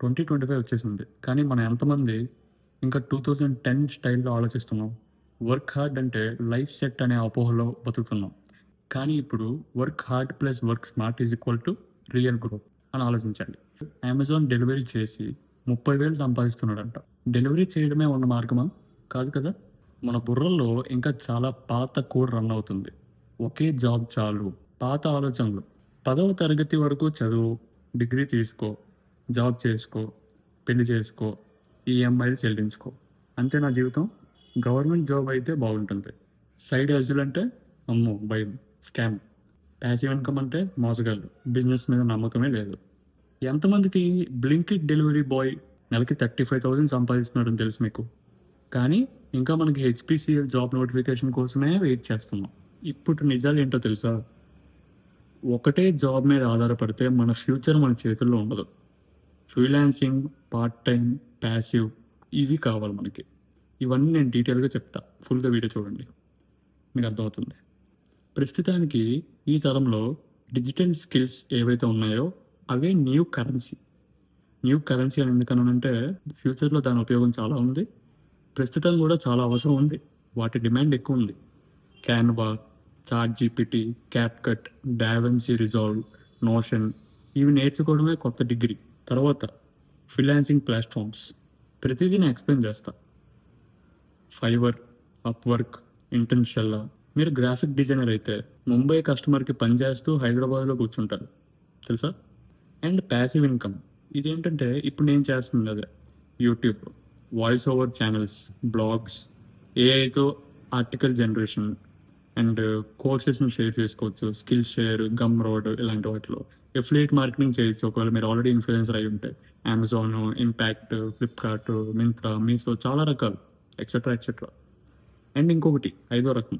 Twenty twenty five వచ్చేసింది. కానీ మనం ఎంతమంది ఇంకా టూ థౌజండ్ టెన్ స్టైల్లో ఆలోచిస్తున్నాం. వర్క్ హార్డ్ అంటే లైఫ్ సెట్ అనే అపోహలో బతుకుతున్నాం. కానీ ఇప్పుడు work hard plus work smart is equal to real growth అని ఆలోచించండి. అమెజాన్ డెలివరీ చేసి ముప్పై వేలు సంపాదిస్తున్నాడంట. డెలివరీ చేయడమే ఉన్న మార్గమా? కాదు కదా. మన బుర్రల్లో ఇంకా చాలా పాత కోడ్ రన్ అవుతుంది. ఒకే జాబ్ చాలు. పాత ఆలోచనలు. పదవ తరగతి వరకు చదువు డిగ్రీ తీసుకో. జాబ్ చేసుకో పెళ్ళి చేసుకో ఈఎంఐలు చెల్లించుకో. అంతే నా జీవితం. గవర్నమెంట్ జాబ్ అయితే బాగుంటుంది. సైడ్ హజిల్ అంటే అమ్మో భయం స్కామ్. ప్యాసివ్ ఇన్కమ్ అంటే మోసగాళ్ళు. బిజినెస్ మీద నమ్మకమే లేదు. ఎంతమందికి బ్లింకిట్ డెలివరీ బాయ్ నెలకి థర్టీ ఫైవ్ థౌసండ్ సంపాదిస్తున్నాడని తెలుసు మీకు? కానీ ఇంకా మనకి హెచ్పిసిఎల్ జాబ్ నోటిఫికేషన్ కోసమే వెయిట్ చేస్తున్నాం. ఇప్పుడు నిజాలు ఏంటో తెలుసా? ఒకటే జాబ్ మీద ఆధారపడితే మన ఫ్యూచర్ మన చేతుల్లో ఉండదు. ఫ్రీలాన్సింగ్ పార్ట్ టైం ప్యాసివ్ ఇవి కావాలి మనకి. ఇవన్నీ నేను డీటెయిల్గా చెప్తా. ఫుల్గా వీడియో చూడండి. మీకు అర్థమవుతుంది. ప్రస్తుతానికి ఈ తరంలో డిజిటల్ స్కిల్స్ ఏవైతే ఉన్నాయో అవే న్యూ కరెన్సీ. న్యూ కరెన్సీ అని ఎందుకనంటే ఫ్యూచర్లో దాని ఉపయోగం చాలా ఉంది. ప్రస్తుతం కూడా చాలా అవసరం ఉంది. వాటి డిమాండ్ ఎక్కువ ఉంది. Canva ChatGPT CapCut DaVinci Resolve Notion ఇవి నేర్చుకోవడమే కొత్త డిగ్రీ. తర్వాత ఫ్రీలాన్సింగ్ ప్లాట్ఫామ్స్. ప్రతిదీ నేను ఎక్స్ప్లెయిన్ చేస్తా. ఫైవర్ అప్వర్క్ ఇంటర్న్షల్లా మీరు గ్రాఫిక్ డిజైనర్ అయితే ముంబై కస్టమర్కి పనిచేస్తూ హైదరాబాద్లో కూర్చుంటారు. తెలుసా? And passive income. ఇదేంటంటే ఇప్పుడు నేను చేస్తుంది అదే. YouTube voice over channels blogs ఏఐతో article generation. And కోర్సెస్ని షేర్ చేసుకోవచ్చు స్కిల్ షేర్ గమ్ రోడ్ ఇలాంటి వాటిలో. ఎఫ్లేట్ మార్కెటింగ్ చేయొచ్చు. ఒకవేళ మీరు ఆల్రెడీ ఇన్ఫ్లుయెన్సర్ అయి ఉంటే. Amazon impact Flipkart Myntra Meesho చాలా రకాలు ఎక్సెట్రా ఎక్సెట్రా అండ్ ఇంకొకటి ఐదో రకం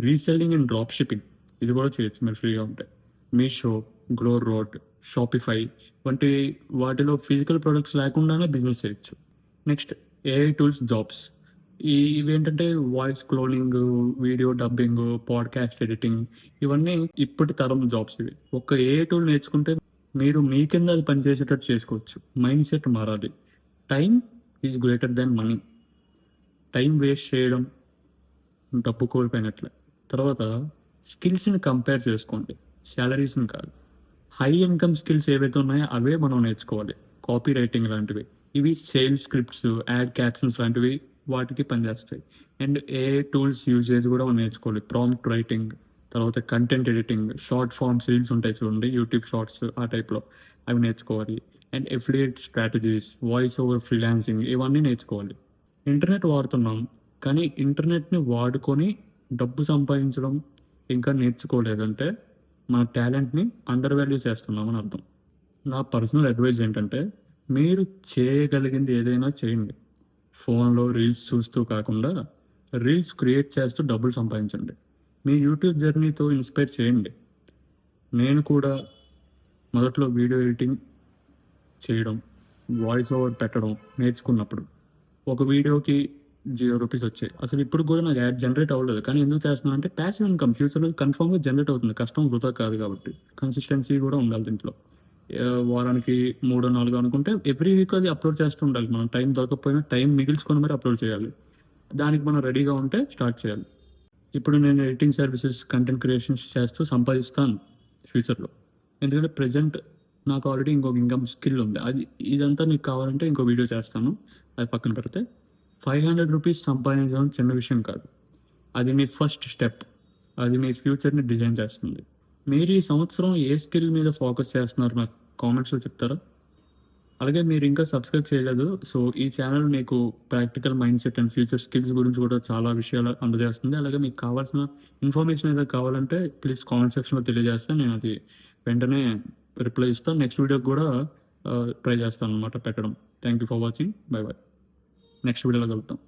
రీసెల్లింగ్ అండ్ డ్రాప్ షిప్పింగ్ ఇది కూడా చేయొచ్చు మీరు ఫ్రీగా ఉంటే. మీషో గ్లో రోడ్ షాపిఫై వంటి వాటిలో ఫిజికల్ ప్రొడక్ట్స్ లేకుండానే బిజినెస్ చేయొచ్చు. నెక్స్ట్ ఏఐ టూల్స్ జాబ్స్ ఈ ఇవేంటంటే voice cloning video dubbing podcast editing ఇవన్నీ ఇప్పటి తరం జాబ్స్ ఇవి. ఒక ఏ టూల్ నేర్చుకుంటే మీరు మీ కింద అది పనిచేసేటట్టు చేసుకోవచ్చు. మైండ్ సెట్ మారాలి. Time is greater than money. Time waste చేయడం డబ్బు కోల్పోయినట్లే. తర్వాత స్కిల్స్ని కంపేర్ చేసుకోండి. శాలరీస్ని కాదు. హై ఇన్కమ్ స్కిల్స్ ఏవైతే ఉన్నాయో అవే మనం నేర్చుకోవాలి. కాపీ రైటింగ్ లాంటివి. ఇవి సేల్స్ స్క్రిప్ట్స్ యాడ్ క్యాప్షన్స్ లాంటివి వాటికి పనిచేస్తాయి అండ్ ఏ టూల్స్ యూజేజ్ కూడా మనం నేర్చుకోవాలి. ప్రాంప్ట్ రైటింగ్ తర్వాత content editing short forms seals ఉంటాయి చూడండి యూట్యూబ్ షార్ట్స్ ఆ టైప్లో అవి నేర్చుకోవాలి. And affiliate strategies voice over freelancing ఇవన్నీ నేర్చుకోవాలి. ఇంటర్నెట్ వాడుతున్నాం కానీ ఇంటర్నెట్ని వాడుకొని డబ్బు సంపాదించడం ఇంకా నేర్చుకోలేదంటే మన టాలెంట్ని అండర్ వాల్యూ చేస్తున్నామని అర్థం. నా పర్సనల్ అడ్వైజ్ ఏంటంటే మీరు చేయగలిగింది ఏదైనా చేయండి. ఫోన్లో రీల్స్ చూస్తూ కాకుండా రీల్స్ క్రియేట్ చేస్తూ డబ్బులు సంపాదించండి. మీ యూట్యూబ్ జర్నీతో ఇన్స్పైర్ చేయండి. నేను కూడా మొదట్లో వీడియో ఎడిటింగ్ చేయడం వాయిస్ ఓవర్ పెట్టడం నేర్చుకున్నప్పుడు ఒక వీడియోకి జీరో రూపీస్ వచ్చాయి. అసలు ఇప్పుడు కూడా నాకు యాడ్ జనరేట్ అవ్వలేదు. కానీ ఎందుకు చేస్తున్నాను అంటే ప్యాసివ్ ఇన్కమ్ ఫ్యూచర్లో కన్ఫర్మ్గా జనరేట్ అవుతుంది. కష్టం వృధా కాదు కాబట్టి. కన్సిస్టెన్సీ కూడా ఉండాలి దీంట్లో. వారానికి మూడో నాలుగు అనుకుంటే ఎవ్రీ వీక్ అది అప్లోడ్ చేస్తూ ఉండాలి. మనం టైం దొరకకపోయినా టైం మిగిల్చుకొని మరి అప్లోడ్ చేయాలి. దానికి మనం రెడీగా ఉంటే స్టార్ట్ చేయాలి. ఇప్పుడు నేను ఎడిటింగ్ సర్వీసెస్ కంటెంట్ క్రియేషన్స్ చేస్తూ సంపాదిస్తాను ఫ్యూచర్లో ఎందుకంటే ప్రజెంట్ నాకు ఆల్రెడీ ఇంకొక ఇన్కమ్ స్కిల్ ఉంది. అది ఇదంతా నీకు కావాలంటే ఇంకో వీడియో చేస్తాను. అది పక్కన పెడితే ఫైవ్ హండ్రెడ్ రూపీస్ సంపాదించడం చిన్న విషయం కాదు. అది మీ ఫస్ట్ స్టెప్ అది మీ ఫ్యూచర్ని డిజైన్ చేస్తుంది. మీరు ఈ సంవత్సరం ఏ స్కిల్ మీద ఫోకస్ చేస్తున్నారు నాకు కామెంట్స్లో చెప్తారా. అలాగే మీరు ఇంకా సబ్స్క్రైబ్ చేయలేదు సో ఈ ఛానల్ మీకు practical mindset and future skills గురించి కూడా చాలా విషయాలు అందజేస్తుంది. అలాగే మీకు కావాల్సిన ఇన్ఫర్మేషన్ ఏదైనా కావాలంటే ప్లీజ్ కామెంట్ సెక్షన్లో తెలియజేస్తే నేను అది వెంటనే రిప్లై ఇస్తాను. నెక్స్ట్ వీడియోకి కూడా ట్రై చేస్తాను అనమాట పెట్టడం. Thank you for watching bye bye next వీడియోలో కలుగుతాం